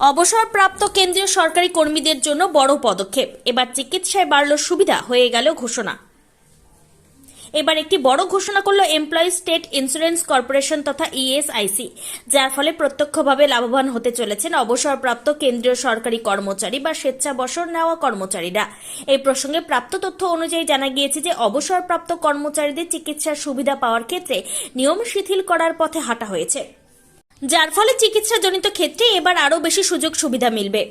অবসরপ্রাপ্ত কেন্দ্রীয় সরকারি কর্মীদের জন্য বড় পদক্ষেপ। এবার চিকিৎসায় বাড়ল সুবিধা, হয়ে গেল ঘোষণা। এবার একটি বড় ঘোষণা করল এমপ্লয়ি স্টেট ইন্স্যুরেন্স কর্পোরেশন তথা ইএসআইসি যার ফলে প্রত্যক্ষভাবে লাভবান হতে চলেছেন অবসরপ্রাপ্ত কেন্দ্রীয় সরকারি কর্মচারী বা স্বেচ্ছাবসর নেওয়া কর্মচারীরা। এই প্রসঙ্গে প্রাপ্ত তথ্য অনুযায়ী জানা গিয়েছে যে অবসরপ্রাপ্ত কর্মচারীদের চিকিৎসার সুবিধা পাওয়ার ক্ষেত্রে নিয়ম শিথিল করার পথে হাঁটা হয়েছে। যার ফলে চিকিৎসাজনিত ক্ষেত্রে এবার আরও বেশি সুযোগ সুবিধা মিলবে।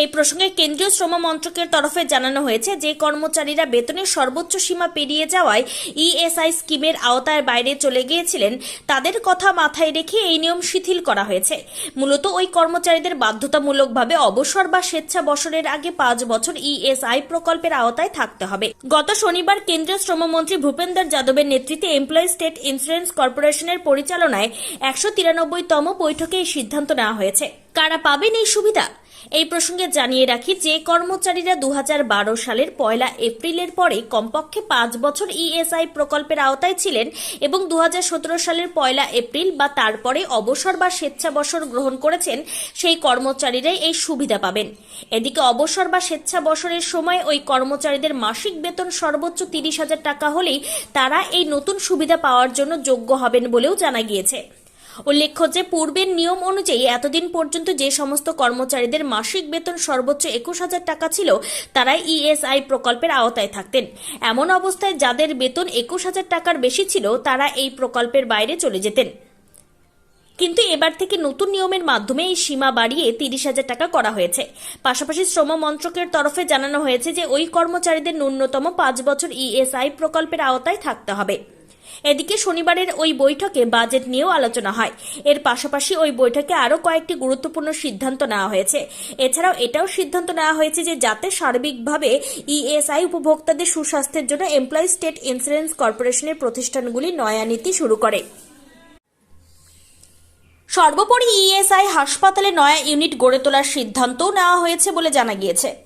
এই প্রসঙ্গে কেন্দ্রীয় শ্রম মন্ত্রকের তরফে জানানো হয়েছে যে কর্মচারীরা বেতনের সর্বোচ্চ সীমা পেরিয়ে যাওয়ায় ইএসআই স্কিমের আওতার বাইরে চলে গিয়েছিলেন। তাদের কথা মাথায় রেখে এই নিয়ম শিথিল করা হয়েছে। মূলত ওই কর্মচারীদের বাধ্যতামূলকভাবে অবসর বা স্বেচ্ছাবসরের আগে পাঁচ বছর ইএসআই প্রকল্পের আওতায় থাকতে হবে। গত শনিবার কেন্দ্রীয় শ্রমমন্ত্রী ভূপেন্দর যাদবের নেতৃত্বে এমপ্লয়ি স্টেট ইন্স্যুরেন্স কর্পোরেশনের পরিচালনায় একশো তিরানব্বইতম বৈঠকে এই সিদ্ধান্ত নেওয়া হয়েছে। কারা পাবেন এই সুবিধা? এই প্রসঙ্গে জানিয়ে রাখি যে কর্মচারীরা দু হাজার বারো সালের পয়লা এপ্রিলের পরে কমপক্ষে পাঁচ বছর ইএসআই প্রকল্পের আওতায় ছিলেন এবং দু হাজার সতেরো সালের পয়লা এপ্রিল বা তারপরে অবসর বা স্বেচ্ছাবসর গ্রহণ করেছেন, সেই কর্মচারীরাই এই সুবিধা পাবেন। এদিকে অবসর বা স্বেচ্ছাবসরের সময় ওই কর্মচারীদের মাসিক বেতন সর্বোচ্চ তিরিশ হাজার টাকা হলেই তারা এই নতুন সুবিধা পাওয়ার জন্য যোগ্য হবেন বলেও জানা গিয়েছে। উল্লেখ্য যে, পূর্বের নিয়ম অনুযায়ী এতদিন পর্যন্ত যে সমস্ত কর্মচারীদের মাসিক বেতন সর্বোচ্চ একুশ হাজার টাকা ছিল, তারাই ইএসআই প্রকল্পের আওতায় থাকতেন। এমন অবস্থায় যাদের বেতন একুশ হাজার টাকার বেশি ছিল, তারা এই প্রকল্পের বাইরে চলে যেতেন। কিন্তু এবার থেকে নতুন নিয়মের মাধ্যমে এই সীমা বাড়িয়ে তিরিশ হাজার টাকা করা হয়েছে। পাশাপাশি শ্রম মন্ত্রকের তরফে জানানো হয়েছে যে, ওই কর্মচারীদের ন্যূনতম পাঁচ বছর ইএসআই প্রকল্পের আওতায় থাকতে হবে। এদিকে শনিবারের ওই বৈঠকে বাজেট নিয়েও আলোচনা হয়। এর পাশাপাশি ওই বৈঠকে আরও কয়েকটি গুরুত্বপূর্ণ সিদ্ধান্ত নেওয়া হয়েছে। এছাড়াও এটাও সিদ্ধান্ত নেওয়া হয়েছে যে যাতে সার্বিকভাবে ইএসআই উপভোক্তাদের সুস্বাস্থ্যের জন্য এমপ্লয়ি স্টেট ইন্স্যুরেন্স কর্পোরেশনের প্রতিষ্ঠানগুলি নয়া নীতি শুরু করে। সর্বোপরি ইএসআই হাসপাতালে নয়া ইউনিট গড়ে তোলার সিদ্ধান্তও নেওয়া হয়েছে বলে জানা গিয়েছে।